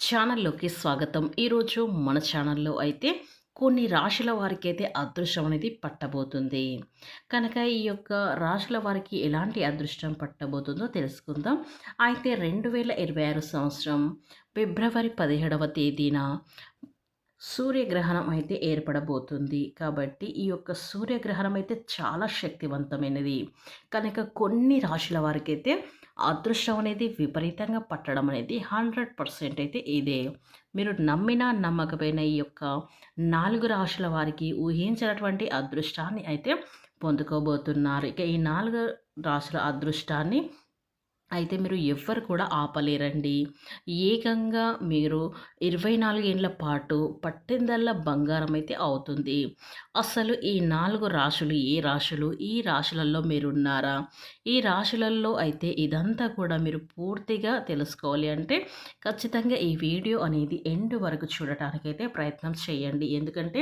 ఛానల్లోకి స్వాగతం. ఈరోజు మన ఛానల్లో అయితే కొన్ని రాశుల వారికి అయితే అదృష్టం అనేది పట్టబోతుంది. కనుక ఈ యొక్క రాశుల వారికి ఎలాంటి అదృష్టం పట్టబోతుందో తెలుసుకుందాం. అయితే రెండు వేల ఇరవై ఆరు సంవత్సరం ఫిబ్రవరి పదిహేడవ తేదీన సూర్యగ్రహణం అయితే ఏర్పడబోతుంది. కాబట్టి ఈ యొక్క సూర్యగ్రహణం అయితే చాలా శక్తివంతమైనది. కనుక కొన్ని రాశుల వారికైతే అదృష్టం అనేది విపరీతంగా పట్టడం అనేది హండ్రెడ్ పర్సెంట్ అయితే ఇదే. మీరు నమ్మినా నమ్మకపోయినా ఈ యొక్క నాలుగు రాశుల వారికి ఊహించినటువంటి అదృష్టాన్ని అయితే పొందుకోబోతున్నారు. ఇక ఈ నాలుగు రాశుల అదృష్టాన్ని అయితే మీరు ఎవ్వరు కూడా ఆపలేరండి. ఏకంగా మీరు ఇరవై నాలుగేళ్ళ పాటు పట్టిందల్లా బంగారం అయితే అవుతుంది. అసలు ఈ నాలుగు రాశులు ఏ రాశులు ఈ రాశులలో మీరు ఉన్నారా ఈ రాశులలో అయితే ఇదంతా కూడా మీరు పూర్తిగా తెలుసుకోవాలి అంటే ఖచ్చితంగా ఈ వీడియో అనేది ఎండ్ వరకు చూడటానికైతే ప్రయత్నం చేయండి. ఎందుకంటే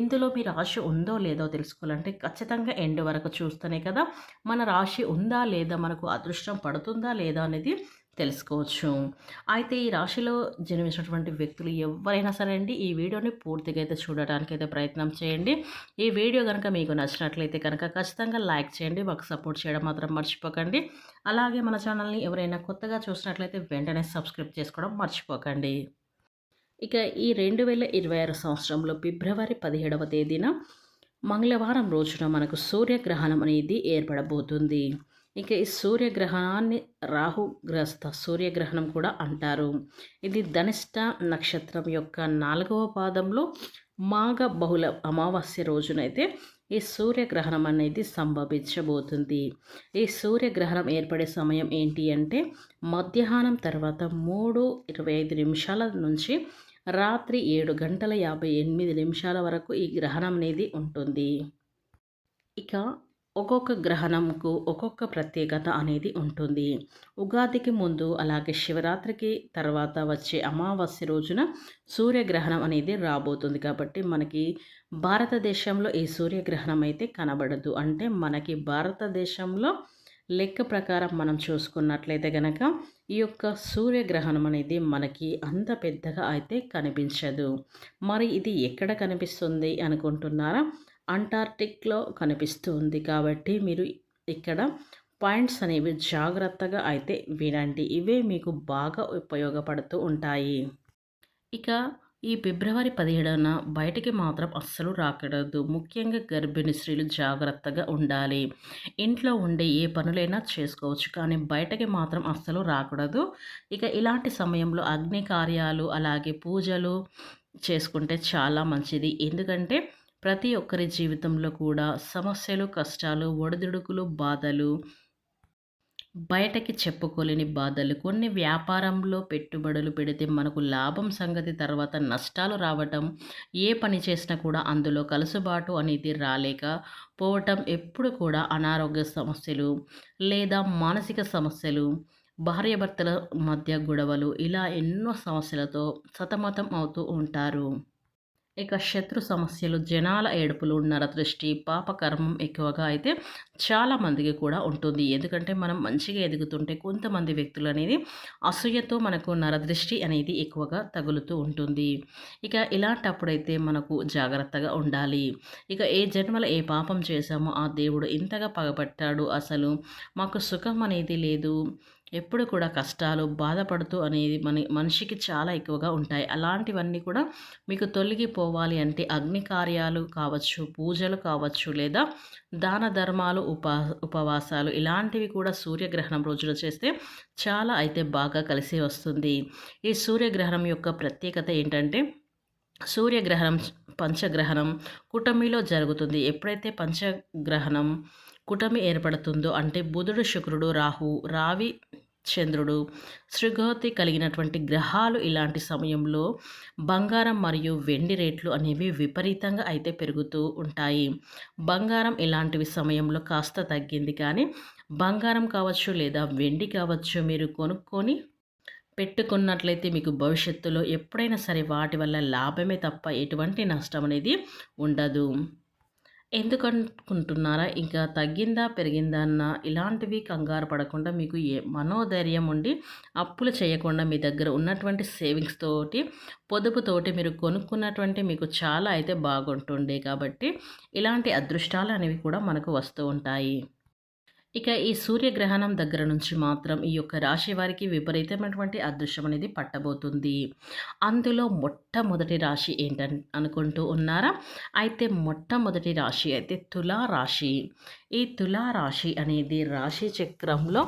ఇందులో మీ రాశి ఉందో లేదో తెలుసుకోవాలంటే ఖచ్చితంగా ఎండ్ వరకు చూస్తేనే కదా మన రాశి ఉందా లేదా మనకు అదృష్టం పడుతుందా ఉందా లేదా అనేది తెలుసుకోవచ్చు. అయితే ఈ రాశిలో జన్మించినటువంటి వ్యక్తులు ఎవరైనా సరే అండి ఈ వీడియోని పూర్తిగా అయితే చూడడానికి అయితే ప్రయత్నం చేయండి. ఈ వీడియో కనుక మీకు నచ్చినట్లయితే కనుక ఖచ్చితంగా లైక్ చేయండి మాకు సపోర్ట్ చేయడం మాత్రం మర్చిపోకండి. అలాగే మన ఛానల్ని ఎవరైనా కొత్తగా చూసినట్లయితే వెంటనే సబ్స్క్రైబ్ చేసుకోవడం మర్చిపోకండి. ఇక ఈ రెండు వేల ఇరవై ఆరు సంవత్సరంలో ఫిబ్రవరి పదిహేడవ తేదీన మంగళవారం రోజున మనకు సూర్యగ్రహణం అనేది ఏర్పడబోతుంది. ఇక ఈ సూర్యగ్రహణాన్ని రాహుగ్రస్త సూర్యగ్రహణం కూడా అంటారు. ఇది ధనిష్ట నక్షత్రం యొక్క నాలుగవ పాదంలో మాఘ బహుళ అమావాస్య రోజునైతే ఈ సూర్యగ్రహణం అనేది సంభవించబోతుంది. ఈ సూర్యగ్రహణం ఏర్పడే సమయం ఏంటి అంటే మధ్యాహ్నం తర్వాత మూడు ఇరవై ఐదు నిమిషాల నుంచి రాత్రి ఏడు గంటల యాభై ఎనిమిది నిమిషాల వరకు ఈ గ్రహణం అనేది ఉంటుంది. ఇక ఒక్కొక్క గ్రహణంకు ఒక్కొక్క ప్రత్యేకత అనేది ఉంటుంది. ఉగాదికి ముందు అలాగే శివరాత్రికి తర్వాత వచ్చే అమావాస్య రోజున సూర్యగ్రహణం అనేది రాబోతుంది కాబట్టి మనకి భారతదేశంలో ఈ సూర్యగ్రహణం అయితే కనబడదు. అంటే మనకి భారతదేశంలో లెక్క ప్రకారం మనం చూసుకున్నట్లయితే కనుక ఈ యొక్క సూర్యగ్రహణం అనేది మనకి అంత పెద్దగా అయితే కనిపించదు. మరి ఇది ఎక్కడ కనిపిస్తుంది అనుకుంటున్నారా? అంటార్టిక్లో కనిపిస్తుంది కాబట్టి మీరు ఇక్కడ పాయింట్స్ అనేవి జాగ్రత్తగా అయితే వినండి. ఇవే మీకు బాగా ఉపయోగపడుతూ ఉంటాయి. ఇక ఈ ఫిబ్రవరి పదిహేడున బయటికి మాత్రం అస్సలు రాకూడదు. ముఖ్యంగా గర్భిణీ స్త్రీలు జాగ్రత్తగా ఉండాలి. ఇంట్లో ఉండే ఏ పనులైనా చేసుకోవచ్చు కానీ బయటకి మాత్రం అస్సలు రాకూడదు. ఇక ఇలాంటి సమయంలో అగ్ని కార్యాలు అలాగే పూజలు చేసుకుంటే చాలా మంచిది. ఎందుకంటే ప్రతి ఒక్కరి జీవితంలో కూడా సమస్యలు కష్టాలు ఒడిదుడుకులు బాధలు బయటకి చెప్పుకోలేని బాధలు కొన్ని వ్యాపారంలో పెట్టుబడులు పెడితే మనకు లాభం సంగతి తర్వాత నష్టాలు రావటం ఏ పని చేసినా కూడా అందులో కలుసుబాటు అనేది రాలేక పోవటం ఎప్పుడు కూడా అనారోగ్య సమస్యలు లేదా మానసిక సమస్యలు భార్యాభర్తల మధ్య గొడవలు ఇలా ఎన్నో సమస్యలతో సతమతం అవుతూ ఉంటారు. ఇక శత్రు సమస్యలు జనాల ఏడుపులు నరదృష్టి పాపకర్మం ఎక్కువగా అయితే చాలామందికి కూడా ఉంటుంది. ఎందుకంటే మనం మంచిగా ఎదుగుతుంటే కొంతమంది వ్యక్తులు అనేది అసూయతో మనకు నరదృష్టి అనేది ఎక్కువగా తగులుతూ ఉంటుంది. ఇక ఇలాంటప్పుడైతే మనకు జాగ్రత్తగా ఉండాలి. ఇక ఏ జన్మలో ఏ పాపం చేశామో ఆ దేవుడు ఇంతగా పగబట్టాడు అసలు మాకు సుఖం అనేది లేదు. ఎప్పుడు కూడా కష్టాలు బాధపడుతూ అనేది మన మనిషికి చాలా ఎక్కువగా ఉంటాయి. అలాంటివన్నీ కూడా మీకు తొలగిపోవాలి అంటే అగ్ని కార్యాలు కావచ్చు పూజలు కావచ్చు లేదా దాన ధర్మాలు ఉపా ఉపవాసాలు ఇలాంటివి కూడా సూర్యగ్రహణం రోజున చేస్తే చాలా అయితే బాగా కలిసి వస్తుంది. ఈ సూర్యగ్రహణం యొక్క ప్రత్యేకత ఏంటంటే సూర్యగ్రహణం పంచగ్రహణం కుటమిలో జరుగుతుంది. ఎప్పుడైతే పంచగ్రహణం కుటమి ఏర్పడుతుందో అంటే బుధుడు శుక్రుడు రాహు రావి చంద్రుడు శృగోతి కలిగినటువంటి గ్రహాలు ఇలాంటి సమయంలో బంగారం మరియు వెండి రేట్లు అనేవి విపరీతంగా అయితే పెరుగుతూ ఉంటాయి. బంగారం ఇలాంటివి సమయంలో కాస్త తగ్గింది కానీ బంగారం కావచ్చు లేదా వెండి కావచ్చు మీరు కొనుక్కొని పెట్టుకున్నట్లయితే మీకు భవిష్యత్తులో ఎప్పుడైనా సరే వాటి వల్ల లాభమే తప్ప ఎటువంటి నష్టం అనేది ఉండదు. ఎందుకనుకుంటున్నారా? ఇంకా తగ్గిందా? పెరిగిందా? అన్న ఇలాంటివి కంగారు పడకుండా మీకు ఏ మనోధైర్యం ఉండి అప్పులు చేయకుండా మీ దగ్గర ఉన్నటువంటి సేవింగ్స్ తోటి, పొదుపుతోటి మీరు కొనుక్కున్నటువంటి మీకు చాలా అయితే బాగుంటుండే కాబట్టి ఇలాంటి అదృష్టాలు అనేవి కూడా మనకు వస్తూ ఉంటాయి. ఇక ఈ సూర్యగ్రహణం దగ్గర నుంచి మాత్రం ఈ యొక్క రాశి వారికి విపరీతమైనటువంటి అదృశ్యం అనేది పట్టబోతుంది. అందులో మొట్టమొదటి రాశి ఏంటని అనుకుంటూ ఉన్నారా? అయితే మొట్టమొదటి రాశి అయితే తులా రాశి. ఈ తులా రాశి అనేది రాశి చక్రంలో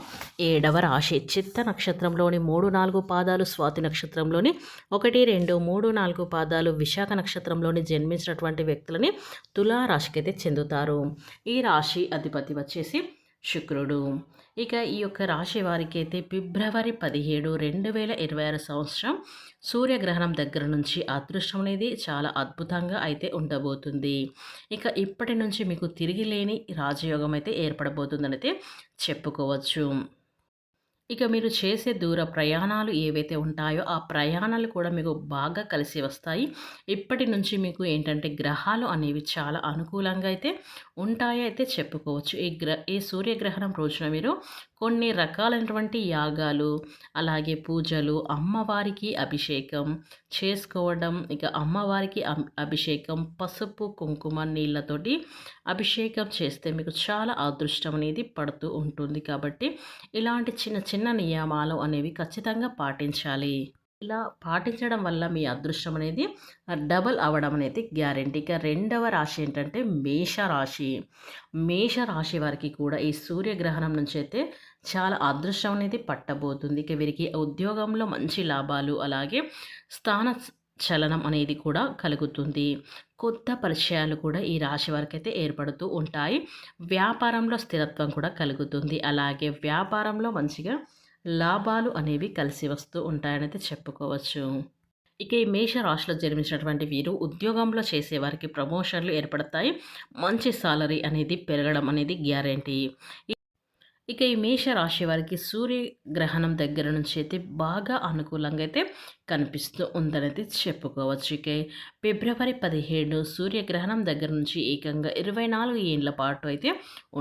ఏడవ రాశి. చిత్త నక్షత్రంలోని మూడు నాలుగు పాదాలు స్వాతి నక్షత్రంలోని ఒకటి రెండు మూడు నాలుగు పాదాలు విశాఖ నక్షత్రంలోని జన్మించినటువంటి వ్యక్తులని తులా రాశికి అయితే చెందుతారు. ఈ రాశి అధిపతి వచ్చేసి శుక్రుడు. ఇక ఈ యొక్క రాశి వారికి అయితే ఫిబ్రవరి పదిహేడు రెండు వేల ఇరవై ఆరు సంవత్సరం సూర్యగ్రహణం దగ్గర నుంచి అదృష్టం అనేది చాలా అద్భుతంగా అయితే ఉండబోతుంది. ఇక ఇప్పటి నుంచి మీకు తిరిగి లేని రాజయోగం అయితే ఏర్పడబోతుందని అయితే చెప్పుకోవచ్చు. ఇక మీరు చేసే దూర ప్రయాణాలు ఏవైతే ఉంటాయో ఆ ప్రయాణాలు కూడా మీకు బాగా కలిసి వస్తాయి. ఇప్పటి నుంచి మీకు ఏంటంటే గ్రహాలు అనేవి చాలా అనుకూలంగా అయితే ఉంటాయో అయితే చెప్పుకోవచ్చు. ఈ గ్ర ఈ సూర్యగ్రహణం రోజున మీరు కొన్ని రకాలైనటువంటి యాగాలు అలాగే పూజలు అమ్మవారికి అభిషేకం చేసుకోవడం ఇక అమ్మవారికి అభిషేకం పసుపు కుంకుమ నీళ్ళతోటి అభిషేకం చేస్తే మీకు చాలా అదృష్టం అనేది పడుతూ ఉంటుంది. కాబట్టి ఇలాంటి చిన్న చిన్న నియమాలు అనేవి ఖచ్చితంగా పాటించాలి. ఇలా పాటించడం వల్ల మీ అదృష్టం అనేది డబల్ అవ్వడం అనేది గ్యారెంటీ. ఇక రెండవ రాశి ఏంటంటే మేష రాశి మేష రాశి వారికి కూడా ఈ సూర్యగ్రహణం నుంచి అయితే చాలా అదృష్టం అనేది పట్టబోతుంది. ఇక వీరికి ఉద్యోగంలో మంచి లాభాలు అలాగే స్థాన చలనం అనేది కూడా కలుగుతుంది. కొత్త పరిచయాలు కూడా ఈ రాశి వారికి అయితే ఏర్పడుతూ ఉంటాయి. వ్యాపారంలో స్థిరత్వం కూడా కలుగుతుంది. అలాగే వ్యాపారంలో మంచిగా లాభాలు అనేవి కలిసి వస్తూ ఉంటాయనైతే చెప్పుకోవచ్చు. ఇక ఈ మేష రాశిలో జన్మించినటువంటి వీరు ఉద్యోగంలో చేసే వారికి ప్రమోషన్లు ఏర్పడతాయి. మంచి సాలరీ అనేది పెరగడం అనేది గ్యారంటీ. ఇక ఈ మేష రాశి వారికి సూర్యగ్రహణం దగ్గర నుంచి అయితే బాగా అనుకూలంగా అయితే కనిపిస్తూ ఉందనేది చెప్పుకోవచ్చు. ఇక ఫిబ్రవరి పదిహేడు సూర్యగ్రహణం దగ్గర నుంచి ఏకంగా ఇరవై నాలుగు ఏళ్ళ పాటు అయితే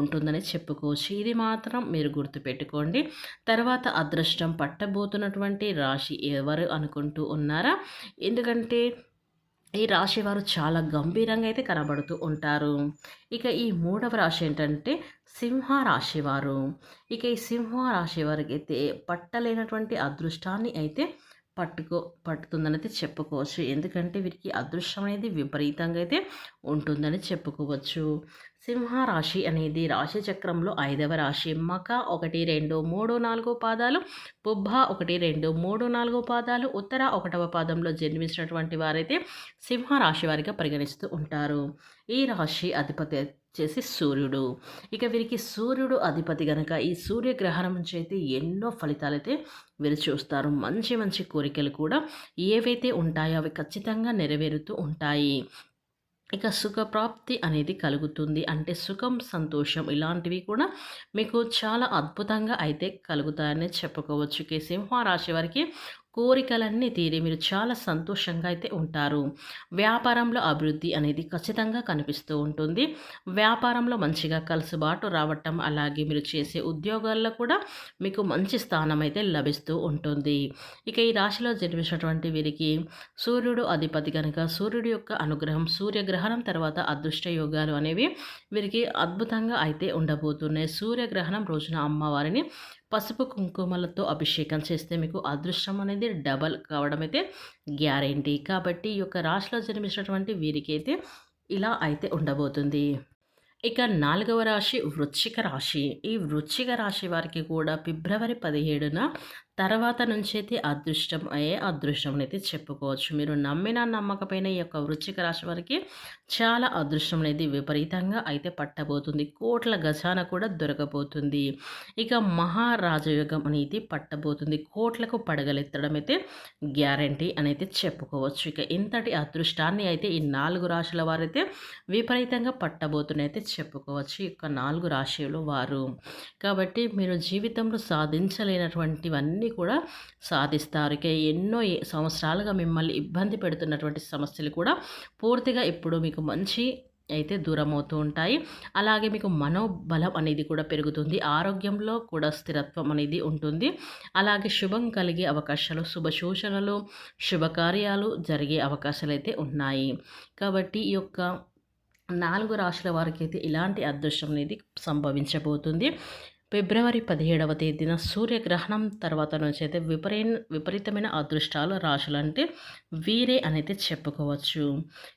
ఉంటుందని చెప్పుకోవచ్చు. ఇది మాత్రం మీరు గుర్తుపెట్టుకోండి. తర్వాత అదృష్టం పట్టబోతున్నటువంటి రాశి ఎవరు అనుకుంటూ ఉన్నారా? ఎందుకంటే ఈ రాశి వారు చాలా గంభీరంగా అయితే కనబడుతూ ఉంటారు. ఇక ఈ మూడవ రాశి ఏంటంటే సింహ రాశివారు ఇక ఈ సింహ రాశి వారికి అయితే పట్టలేనటువంటి అదృష్టాన్ని అయితే పట్టుకో పట్టుతుందని చెప్పుకోవచ్చు. ఎందుకంటే వీరికి అదృష్టం అనేది విపరీతంగా అయితే ఉంటుందని చెప్పుకోవచ్చు. సింహరాశి అనేది రాశి చక్రంలో ఐదవ రాశి. మక ఒకటి రెండు మూడు నాలుగు పాదాలు పుబ్బ ఒకటి రెండు మూడు నాలుగు పాదాలు ఉత్తర ఒకటవ పాదంలో జన్మించినటువంటి వారైతే సింహరాశి వారిగా పరిగణిస్తూ ఉంటారు. ఈ రాశి అధిపతి వచ్చేసి సూర్యుడు. ఇక వీరికి సూర్యుడు అధిపతి కనుక ఈ సూర్యగ్రహణం నుంచి అయితే ఎన్నో ఫలితాలైతే వీరు చూస్తారు. మంచి మంచి కోరికలు కూడా ఏవైతే ఉంటాయో అవి ఖచ్చితంగా నెరవేరుతూ ఉంటాయి. ఇక సుఖప్రాప్తి అనేది కలుగుతుంది. అంటే సుఖం సంతోషం ఇలాంటివి కూడా మీకు చాలా అద్భుతంగా అయితే కలుగుతాయని చెప్పుకోవచ్చు. కే సింహరాశి వారికి కోరికలన్నీ తీరి మీరు చాలా సంతోషంగా అయితే ఉంటారు. వ్యాపారంలో అభివృద్ధి అనేది ఖచ్చితంగా కనిపిస్తూ ఉంటుంది. వ్యాపారంలో మంచిగా కలుసుబాటు రావటం అలాగే మీరు చేసే ఉద్యోగాల్లో కూడా మీకు మంచి స్థానం అయితే లభిస్తూ ఉంటుంది. ఇక ఈ రాశిలో జన్మించినటువంటి వీరికి సూర్యుడు అధిపతి కనుక సూర్యుడు యొక్క అనుగ్రహం సూర్యగ్రహణం తర్వాత అదృష్ట యోగాలు అనేవి వీరికి అద్భుతంగా అయితే ఉండబోతున్నాయి. సూర్యగ్రహణం రోజున అమ్మవారిని పసుపు కుంకుమలతో అభిషేకం చేస్తే మీకు అదృష్టం అనేది డబల్ కావడం అయితే గ్యారెంటీ. కాబట్టి ఈ యొక్క రాశిలో జన్మించినటువంటి వీరికైతే ఇలా అయితే ఉండబోతుంది. ఇక నాలుగవ రాశి వృశ్చిక రాశి. ఈ వృశ్చిక రాశి వారికి కూడా ఫిబ్రవరి పదిహేడున తర్వాత నుంచి అయితే అదృష్టం అయ్యే అదృష్టం అయితే చెప్పుకోవచ్చు. మీరు నమ్మిన నమ్మకపోయిన ఈ యొక్క వృచ్చిక రాశి వారికి చాలా అదృష్టం అనేది విపరీతంగా అయితే పట్టబోతుంది. కోట్ల గజాన కూడా దొరకబోతుంది. ఇక మహారాజయోగం అనేది పట్టబోతుంది. కోట్లకు పడగలెత్తడం అయితే గ్యారంటీ అనేది చెప్పుకోవచ్చు. ఇక ఇంతటి అదృష్టాన్ని అయితే ఈ నాలుగు రాశుల వారైతే విపరీతంగా పట్టబోతున్నాయి అయితే చెప్పుకోవచ్చు. ఇక నాలుగు రాశులు వారు. కాబట్టి మీరు జీవితంలో సాధించలేనటువంటివన్నీ అన్నీ కూడా సాధిస్తారు. ఇక ఎన్నో సంవత్సరాలుగా మిమ్మల్ని ఇబ్బంది పెడుతున్నటువంటి సమస్యలు కూడా పూర్తిగా ఇప్పుడు మీకు మంచి అయితే దూరం అవుతూ ఉంటాయి. అలాగే మీకు మనోబలం అనేది కూడా పెరుగుతుంది. ఆరోగ్యంలో కూడా స్థిరత్వం అనేది ఉంటుంది. అలాగే శుభం కలిగే అవకాశాలు శుభ సూచనలు శుభకార్యాలు జరిగే అవకాశాలు అయితే ఉన్నాయి. కాబట్టి ఈ యొక్క నాలుగు రాశుల వారికి అయితే ఇలాంటి అదృష్టం అనేది సంభవించబోతుంది. ఫిబ్రవరి పదిహేడవ తేదీన సూర్యగ్రహణం తర్వాత నుంచి అయితే విపరీ విపరీతమైన అదృష్టాలు రాశులు అంటే వీరే అనేది చెప్పుకోవచ్చు.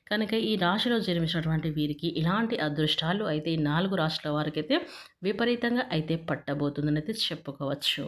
కనుక ఈ రాశిలో జన్మించినటువంటి వీరికి ఇలాంటి అదృష్టాలు అయితే ఈ నాలుగు రాశుల వారికి అయితే విపరీతంగా అయితే పట్టబోతుందని అయితే చెప్పుకోవచ్చు.